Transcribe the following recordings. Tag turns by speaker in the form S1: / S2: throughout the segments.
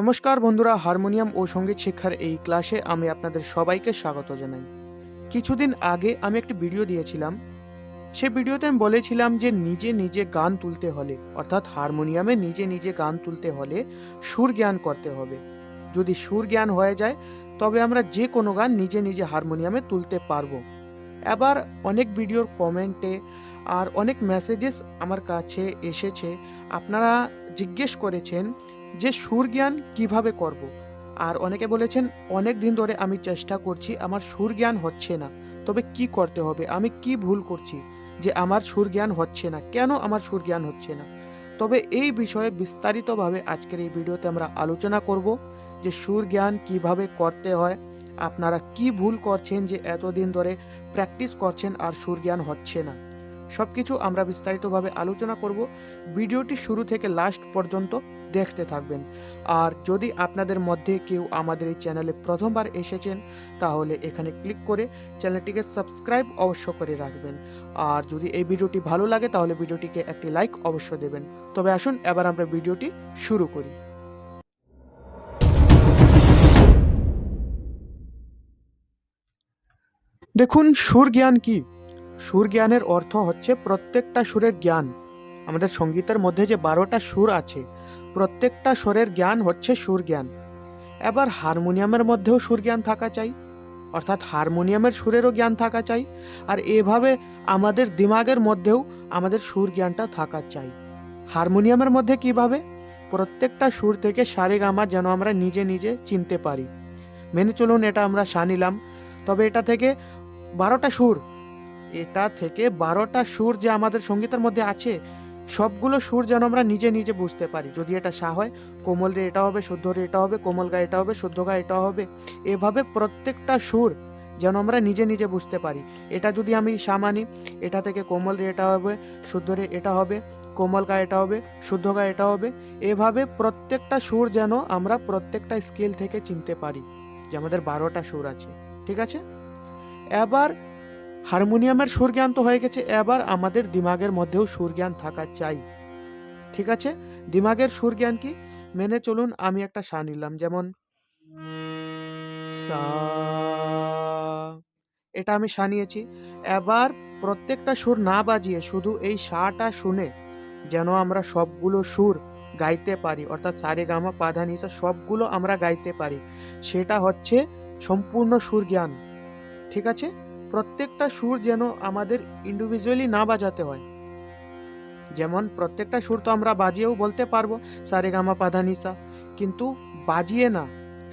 S1: নমস্কার বন্ধুরা, হারমোনিয়াম ও সংগীত শিক্ষার এই ক্লাসে আমি আপনাদের সবাইকে স্বাগত জানাই। কিছুদিন আগে আমি একটি ভিডিও দিয়েছিলাম। সে ভিডিওতে আমি বলেছিলাম যে নিজে নিজে গান তুলতে হলে, অর্থাৎ হারমোনিয়ামে নিজে নিজে গান তুলতে হলে সুর জ্ঞান করতে হবে। যদি সুর জ্ঞান হয়ে যায়, তবে আমরা যে কোনো গান নিজে নিজে হারমোনিয়ামে তুলতে পারব। এবার অনেক ভিডিওর কমেন্টে আর অনেক মেসেজেস আমার কাছে এসেছে। আপনারা জিজ্ঞেস করেছেন যে সুর জ্ঞান কীভাবে করব? আর অনেকে বলেছেন, অনেক দিন ধরে আমি চেষ্টা করছি, আমার সুর জ্ঞান হচ্ছে না। তবে কি করতে হবে? আমি কি ভুল করছি যে আমার সুর জ্ঞান হচ্ছে না? কেন আমার সুর জ্ঞান হচ্ছে না? তবে এই বিষয়ে বিস্তারিতভাবে আজকের এই ভিডিওতে আমরা আলোচনা করব যে সুর জ্ঞান কীভাবে করতে হয়, আপনারা কি ভুল করছেন যে এতদিন ধরে প্র্যাকটিস করছেন আর সুর জ্ঞান হচ্ছে না। সব কিছু আমরা বিস্তারিতভাবে আলোচনা করব। ভিডিওটি শুরু থেকে লাস্ট পর্যন্ত দেখতে থাকবেন। আর যদি আপনাদের মধ্যে কেউ আমাদের এই চ্যানেলে প্রথমবার এসেছেন, তাহলে এখানে ক্লিক করে চ্যানেলটিকে সাবস্ক্রাইব অবশ্য করে রাখবেন। আর যদি এই ভিডিওটি ভালো লাগে, তাহলে ভিডিওটিকে একটি লাইক অবশ্য দেবেন। তবে আসুন, এবার আমরা ভিডিওটি শুরু করি। দেখুন, সুর জ্ঞান কি? সুর জ্ঞানের অর্থ হচ্ছে প্রত্যেকটা সুরের জ্ঞান। আমাদের সঙ্গীতের মধ্যে যে বারোটা সুর আছে প্রত্যেকটা স্বরের জ্ঞান হচ্ছে সুর জ্ঞান এবার হারমোনিয়ামের মধ্যেও সুর জ্ঞান থাকা চাই, অর্থাৎ হারমোনিয়ামের সুরেরও জ্ঞান থাকা চাই, আর এভাবে আমাদের দিমাগের মধ্যেও আমাদের সুর জ্ঞানটা থাকা চাই। হারমোনিয়ামের মধ্যে কীভাবে? প্রত্যেকটা সুর থেকে সারে গামা যেন আমরা নিজে নিজে চিনতে পারি। মেনে চলুন এটা আমরা সা নিলাম, তবে এটা থেকে বারোটা সুর, এটা থেকে বারোটা সুর যে আমাদের সঙ্গীতের মধ্যে আছে সবগুলো সুর যেন আমরা নিজে নিজে বুঝতে পারি। যদি এটা সা হয়, কোমল রে এটা হবে, শুদ্ধ রে এটা হবে, কোমল গা এটা হবে, শুদ্ধ গা এটা হবে, এভাবে প্রত্যেকটা সুর যেন আমরা নিজে নিজে বুঝতে পারি। এটা যদি আমি সা মানি, এটা থেকে কোমল রে এটা হবে, শুদ্ধ রে এটা হবে, কোমল গা এটা হবে, শুদ্ধ গা এটা হবে, এভাবে প্রত্যেকটা সুর যেন আমরা প্রত্যেকটা স্কেল থেকে চিনতে পারি। যে আমাদের বারোটা সুর আছে। ঠিক আছে? এবার হারমোনিয়ামের সুর জ্ঞান তো হয়ে গেছে, এবার আমাদের দিমাগের মধ্যেও সুর জ্ঞান থাকা চাই। ঠিক আছে? দিমাগের সুর জ্ঞান কি? মেনে চলুন, আমি একটা সা নিলাম, যেমন সা। এটা আমি সা নিয়েছি। এবার প্রত্যেকটা সুর না বাজিয়ে শুধু এই সাটা শুনে যেন আমরা সবগুলো সুর গাইতে পারি, অর্থাৎ সারে, গামা পাধা নিসা সবগুলো আমরা গাইতে পারি। সেটা হচ্ছে সম্পূর্ণ সুর জ্ঞান ঠিক আছে? প্রত্যেকটা সুর যেন আমাদের ইন্ডিভিজুয়ালি না বাজাতে হয়। যেমন প্রত্যেকটা সুর তো আমরা বাজিয়েও বলতে পারব সারে গামা পাধানিসা, কিন্তু বাজিয়ে না,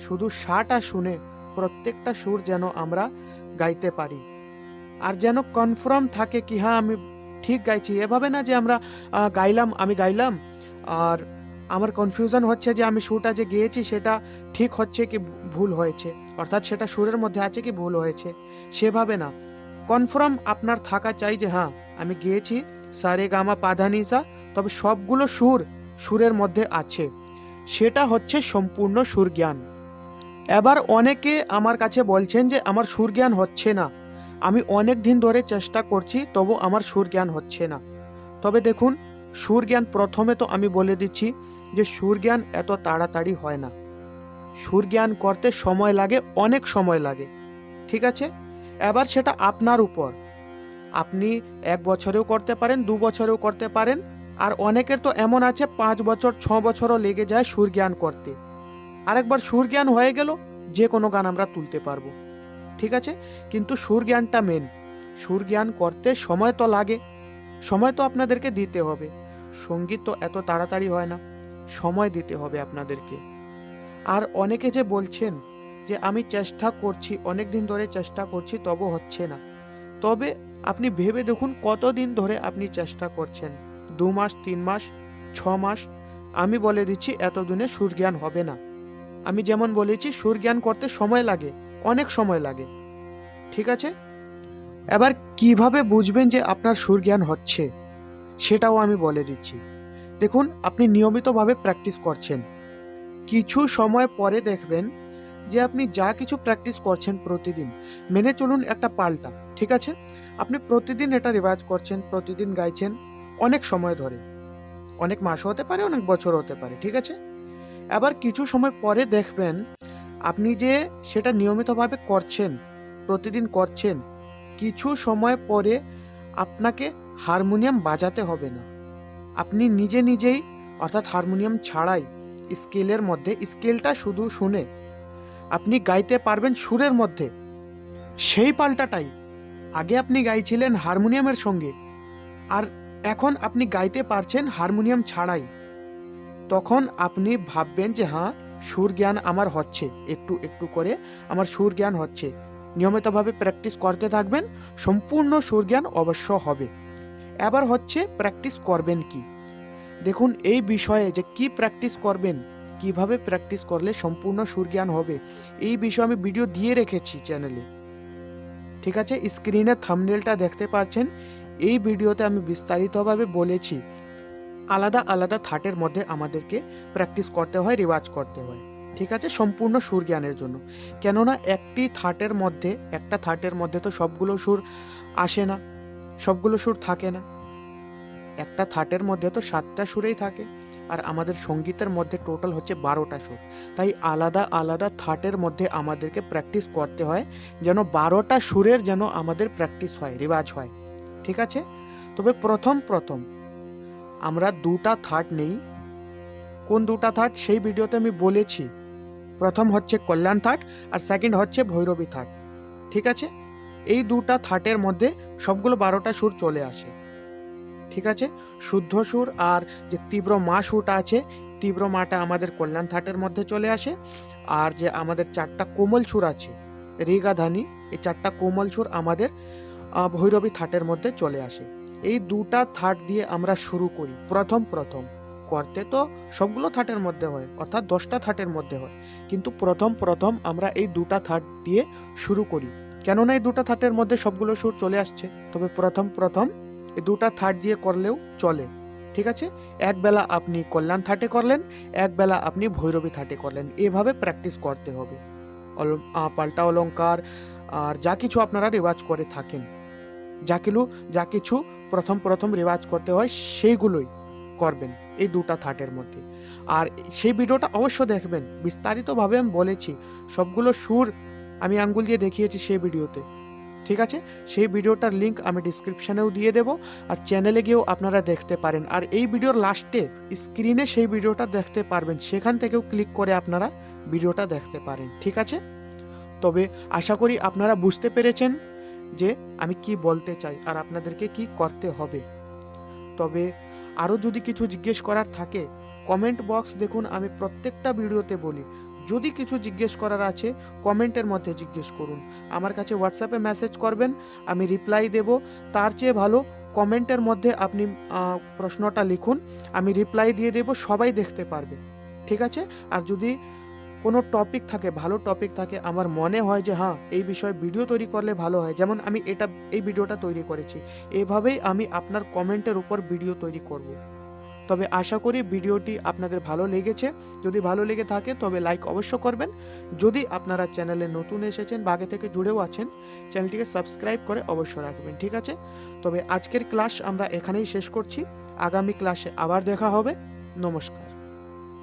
S1: শুধু সাটা শুনে প্রত্যেকটা সুর যেন আমরা গাইতে পারি। আর যেন কনফার্ম থাকে কি হ্যাঁ আমি ঠিক গাইছি। এভাবে না যে আমরা গাইলাম, আমি গাইলাম, আর আমার কনফিউশন হচ্ছে যে আমি সুরটা যে গেয়েছি সেটা ঠিক হচ্ছে কি ভুল হয়েছে। অর্থাৎ সেটা সুরের মধ্যে আছে কি ভুল হয়েছে। সেভাবে না। কনফার্ম আপনার থাকা চাই যে হ্যাঁ আমি গিয়েছি সারে গামা পাধানিসা তবে সবগুলো সুর সুরের মধ্যে আছে। সেটা হচ্ছে সম্পূর্ণ সুর জ্ঞান। এবার অনেকে আমার কাছে বলছেন যে আমার সুর জ্ঞান হচ্ছে না। আমি অনেক দিন ধরে চেষ্টা করছি, তবু আমার সুর জ্ঞান হচ্ছে না। তবে দেখুন সুর জ্ঞান প্রথমে তো আমি বলে দিচ্ছি যে সুর জ্ঞান এত তাড়াতাড়ি হয় না। সুরজ্ঞান করতে সময় লাগে, অনেক সময় লাগে। ঠিক আছে? এবার সেটা আপনার উপর। আপনি এক বছরেও করতে পারেন, দু বছরেও করতে পারেন, আর অনেকের তো এমন আছে, পাঁচ বছর, ছ বছরও লেগে যায় সুর জ্ঞান করতে। আরেকবার সুর জ্ঞান হয়ে গেল, যে কোনো গান আমরা তুলতে পারব। ঠিক আছে? কিন্তু সুর জ্ঞানটা মেন সুর জ্ঞান করতে সময় তো লাগে। সময় তো আপনাদেরকে দিতে হবে। সংগীত তো এত তাড়াতাড়ি হয় না। সময় দিতে হবে আপনাদেরকে। আর অনেকে যে বলছেন যে, আমি চেষ্টা করছি অনেক দিন ধরে চেষ্টা করছি, তবু হচ্ছে না। তবে আপনি ভেবে দেখুন কতদিন ধরে আপনি চেষ্টা করছেন। দু মাস, তিন মাস, ছ মাস, আমি বলে দিচ্ছি এতদিনে সুর জ্ঞান হবে না। আমি যেমন বলেছি, সুরজ্ঞান করতে সময় লাগে, অনেক সময় লাগে। ঠিক আছে? এবার কীভাবে বুঝবেন যে আপনার সুরজ্ঞান হচ্ছে? সেটাও আমি বলে দিচ্ছি। দেখুন, আপনি নিয়মিতভাবে প্র্যাকটিস করছেন। কিছু সময় পরে দেখবেন যে আপনি যা কিছু প্র্যাকটিস করছেন প্রতিদিন, মেনে চলুন একটা পাল্টা, ঠিক আছে? আপনি প্রতিদিন এটা রিভাইজ করছেন, প্রতিদিন গাইছেন, অনেক সময় ধরে। অনেক মাসও হতে পারে, অনেক বছর হতে পারে, ঠিক আছে? এবার কিছু সময় পরে দেখবেন আপনি যে সেটা নিয়মিতভাবে করছেন, প্রতিদিন করছেন, কিছু সময় পরে আপনাকে হারমোনিয়াম বাজাতে হবে না। আপনি নিজে নিজেই, অর্থাৎ হারমোনিয়াম ছাড়াই, স্কেলের মধ্যে, স্কেলটা শুধু শুনে, আপনি গাইতে পারবেন সুরের মধ্যে। সেই পাল্টাটাই। আগে আপনি গাইছিলেন হারমোনিয়ামের সঙ্গে, আর এখন আপনি গাইতে পারছেন হারমোনিয়াম ছাড়াই। তখন আপনি ভাববেন যে হ্যাঁ সুর জ্ঞান আমার হচ্ছে, একটু একটু করে আমার সুর জ্ঞান হচ্ছে। নিয়মিতভাবে প্র্যাকটিস করতে থাকবেন, সম্পূর্ণ সুর জ্ঞান অবশ্য হবে। এবার হচ্ছে প্র্যাকটিস করবেন কি? দেখুন, এই বিষয়ে যে কি প্র্যাকটিস করবেন, কীভাবে প্র্যাকটিস করলে সম্পূর্ণ সুরজ্ঞান হবে, এই বিষয়ে আমি ভিডিও দিয়ে রেখেছি চ্যানেলে ঠিক আছে? স্ক্রিনে থামনেলটা দেখতে পাচ্ছেন, এই ভিডিওতে আমি বিস্তারিতভাবে বলেছি। আলাদা আলাদা থাটের মধ্যে আমাদেরকে প্র্যাকটিস করতে হয়, রিওয়াজ করতে হয়। ঠিক আছে? সম্পূর্ণ সুর জ্ঞানের জন্য। কেননা একটি থাটের মধ্যে, একটা থাটের মধ্যে তো সবগুলো সুর আসে না। সবগুলো সুর থাকে না। একটা থাটের মধ্যে তো সাতটা সুরেই থাকে আর আমাদের সঙ্গীতের মধ্যে টোটাল হচ্ছে বারোটা সুর। তাই আলাদা আলাদা থাটের মধ্যে আমাদেরকে প্র্যাকটিস করতে হয় যেন বারোটা সুরের যেন আমাদের প্র্যাকটিস হয়, রেওয়াজ হয়। ঠিক আছে? তবে প্রথম প্রথম আমরা দুটা থাট নেই। কোন দুটা থাট সেই ভিডিওতে আমি বলেছি। প্রথম হচ্ছে কল্যাণ থাট আর সেকেন্ড হচ্ছে ভৈরবী থাট ঠিক আছে? এই দুটা থাটের মধ্যে সবগুলো বারোটা সুর চলে আসে। ঠিক আছে? শুদ্ধ সুর আর যে তীব্র মা সুরটা আছে, তীব্র মাটা আমাদের কল্যাণ থাটের মধ্যে চলে আসে। আর যে আমাদের চারটা কোমল সুর আছে রিগা ধানি এই চারটা কোমল সুর আমাদের ভৈরবী থাটের মধ্যে চলে আসে। এই দুটা থাট দিয়ে আমরা শুরু করি। প্রথম প্রথম। করতে তো সবগুলো থাটের মধ্যে হয়, অর্থাৎ দশটা থাটের মধ্যে হয়। কিন্তু প্রথম প্রথম আমরা এই দুটা থাট দিয়ে শুরু করি। কেননা এই দুটা থাটের মধ্যে সবগুলো সুর চলে আসছে। তবে প্রথম প্রথম এই দুটা থাট দিয়ে করলেও চলে। ঠিক আছে? এক বেলা আপনি কল্যাণ থাটে করলেন, এক বেলা আপনি ভৈরবী থাটে করলেন। এভাবে প্র্যাকটিস করতে হবে। পাল্টা অলংকার আর যা কিছু আপনারা রেওয়াজ করে থাকেন। যা কিলু, যা কিছু প্রথম প্রথম রেওয়াজ করতে হয়, সেইগুলোই করবেন এই দুটা থাটের মধ্যে। আর সেই ভিডিওটা অবশ্য দেখবেন। বিস্তারিতভাবে আমি বলেছি, সবগুলো সুর আমি আঙ্গুল দিয়ে দেখিয়েছি সেই ভিডিওতে। ঠিক আছে? সেই ভিডিওটার লিঙ্ক আমি ডিসক্রিপশনেও দিয়ে দেব আর চ্যানেলে গিয়েও আপনারা দেখতে পারেন। আর এই ভিডিওর লাস্টে স্ক্রিনে সেই ভিডিওটা দেখতে পারবেন। সেখান থেকেও ক্লিক করে আপনারা ভিডিওটা দেখতে পারেন। ঠিক আছে? তবে আশা করি আপনারা বুঝতে পেরেছেন যে আমি কি বলতে চাই আর আপনাদেরকে কি করতে হবে। তবে আরও যদি কিছু জিজ্ঞেস করার থাকে কমেন্ট বক্স দেখুন, আমি প্রত্যেকটা ভিডিওতে বলি। যদি কিছু জিজ্ঞেস করার আছে, কমেন্টের মধ্যে জিজ্ঞেস করুন। আমার কাছে হোয়াটসঅ্যাপে মেসেজ করবেন, আমি রিপ্লাই দেব। তার চেয়ে ভালো, কমেন্টের মধ্যে আপনি প্রশ্নটা লিখুন, আমি রিপ্লাই দিয়ে দেব, সবাই দেখতে পারবে। ঠিক আছে? আর যদি কোনো টপিক থাকে, ভালো টপিক থাকে, আমার মনে হয় যে হ্যাঁ এই বিষয়ে ভিডিও তৈরি করলে ভালো হয়। যেমন আমি এটা, এই ভিডিওটা তৈরি করেছি। এভাবেই আমি আপনার কমেন্টের উপর ভিডিও তৈরি করব। তবে আশা করি ভিডিওটি আপনাদের ভালো লেগেছে। যদি ভালো লেগে থাকে, তবে লাইক অবশ্য করবেন। যদি আপনারা চ্যানেলে নতুন এসেছেন বা আগে থেকে জুড়েও আছেন, চ্যানেলটিকে সাবস্ক্রাইব করে অবশ্য রাখবেন, ঠিক আছে? তবে আজকের ক্লাস আমরা এখানেই শেষ করছি। আগামী ক্লাসে আবার দেখা হবে। নমস্কার।